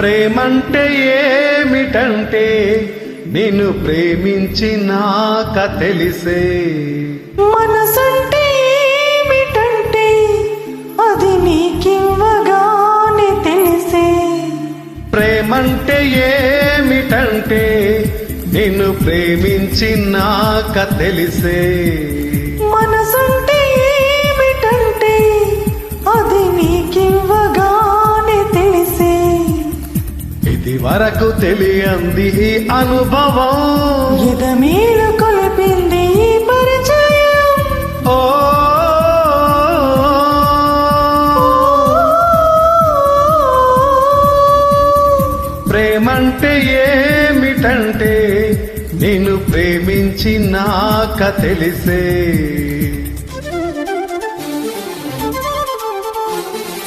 ప్రేమంటే ఏమిటంటే నిన్ను ప్రేమించినాక తెలిసే. మనసంటే ఏమిటంటే అది నీకివ్వగానే తెలిసే. ప్రేమంటే ఏమిటంటే నిన్ను ప్రేమించినాక తెలిసే. వరకు తెలియంది ఈ అనుభవం. ఎదమీద కొలిపింది ఈ పరిచయం. ఓ ప్రేమంటే ఏమిటంటే నిన్ను ప్రేమించినాక తెలిసే